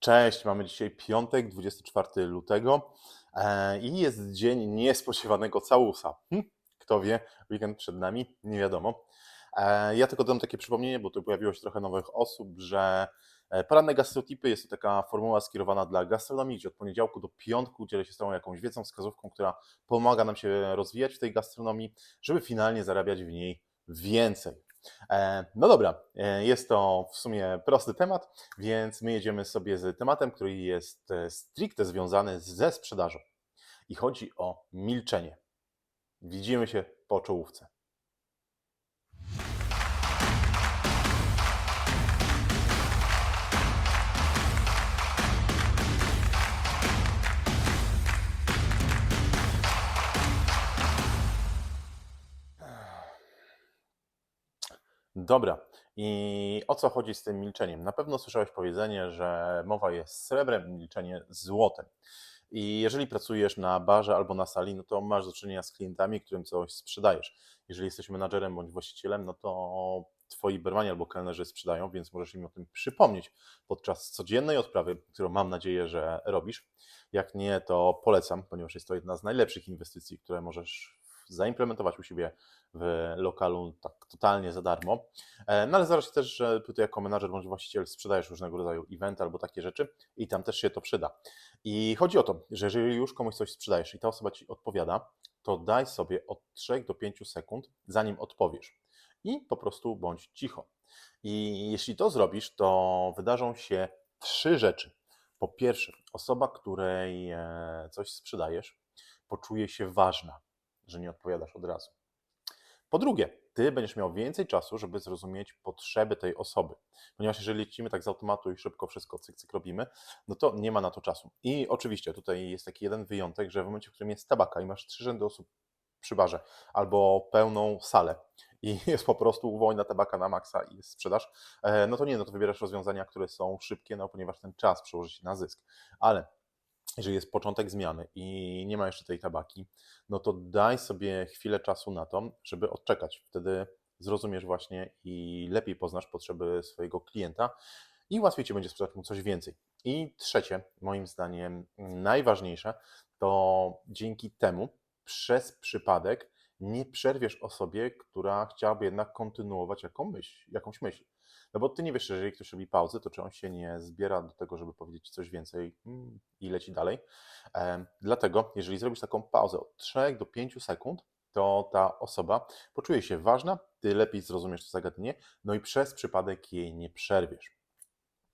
Cześć, mamy dzisiaj piątek, 24 lutego e, i jest dzień niespodziewanego całusa. Hm, kto wie, weekend przed nami, nie wiadomo. E, Ja tylko dam takie przypomnienie, bo tu pojawiło się trochę nowych osób, że e, poranne gastrotipy jest to taka formuła skierowana dla gastronomii, gdzie od poniedziałku do piątku dzielę się z Tobą jakąś wiedzą, wskazówką, która pomaga nam się rozwijać w tej gastronomii, żeby finalnie zarabiać w niej więcej. E, No dobra, e, jest to w sumie prosty temat, więc my jedziemy sobie z tematem, który jest e, stricte związany ze sprzedażą. I chodzi o milczenie. Widzimy się po czołówce. Dobra, i o co chodzi z tym milczeniem? Na pewno słyszałeś powiedzenie, że mowa jest srebrem, milczenie złotem. I jeżeli pracujesz na barze albo na sali, no to masz do czynienia z klientami, którym coś sprzedajesz. Jeżeli jesteś menadżerem bądź właścicielem, no to twoi bermani albo kelnerzy sprzedają, więc możesz im o tym przypomnieć podczas codziennej odprawy, którą mam nadzieję, że robisz. Jak nie, to polecam, ponieważ jest to jedna z najlepszych inwestycji, które możesz zaimplementować u siebie w lokalu tak totalnie za darmo. E, No ale zdarza się też, że ty jako menadżer bądź właściciel sprzedajesz różnego rodzaju eventy albo takie rzeczy i tam też się to przyda. I chodzi o to, że jeżeli już komuś coś sprzedajesz i ta osoba ci odpowiada, to daj sobie od 3 do 5 sekund, zanim odpowiesz. I po prostu bądź cicho. I jeśli to zrobisz, to wydarzą się trzy rzeczy. Po pierwsze, osoba, której e, coś sprzedajesz, poczuje się ważna, że nie odpowiadasz od razu. Po drugie, ty będziesz miał więcej czasu, żeby zrozumieć potrzeby tej osoby. Ponieważ jeżeli lecimy tak z automatu i szybko wszystko cyk, cyk robimy, no to nie ma na to czasu. I oczywiście tutaj jest taki jeden wyjątek, że w momencie, w którym jest tabaka i masz trzy rzędy osób przy barze albo pełną salę i jest po prostu wojna tabaka na maksa i jest sprzedaż, e, no to nie, no to wybierasz rozwiązania, które są szybkie, no ponieważ ten czas przełoży się na zysk. Ale jeżeli jest początek zmiany i nie ma jeszcze tej tabaki, no to daj sobie chwilę czasu na to, żeby odczekać. Wtedy zrozumiesz właśnie i lepiej poznasz potrzeby swojego klienta i łatwiej ci będzie sprzedać mu coś więcej. I trzecie, moim zdaniem najważniejsze, to dzięki temu przez przypadek nie przerwiesz osobie, która chciałaby jednak kontynuować jaką myśl, jakąś myśl. No bo ty nie wiesz, że jeżeli ktoś robi pauzę, to czy on się nie zbiera do tego, żeby powiedzieć coś więcej mm, i leci dalej. Dlatego, jeżeli zrobisz taką pauzę od 3 do 5 sekund, to ta osoba poczuje się ważna, ty lepiej zrozumiesz to zagadnienie, no i przez przypadek jej nie przerwiesz.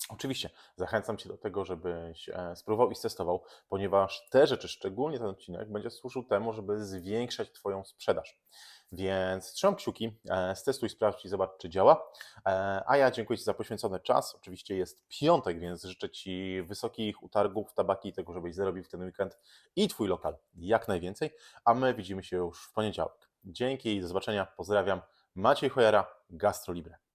Oczywiście zachęcam Cię do tego, żebyś e, spróbował i testował, ponieważ te rzeczy, szczególnie ten odcinek, będzie służył temu, żeby zwiększać Twoją sprzedaż. Więc trzymam kciuki, e, stestuj, sprawdź i zobacz, czy działa. E, A ja dziękuję Ci za poświęcony czas. Oczywiście jest piątek, więc życzę Ci wysokich utargów, tabaki, tego, żebyś zarobił w ten weekend i Twój lokal jak najwięcej. A my widzimy się już w poniedziałek. Dzięki i do zobaczenia. Pozdrawiam. Maciej Chojera, Gastrolibre.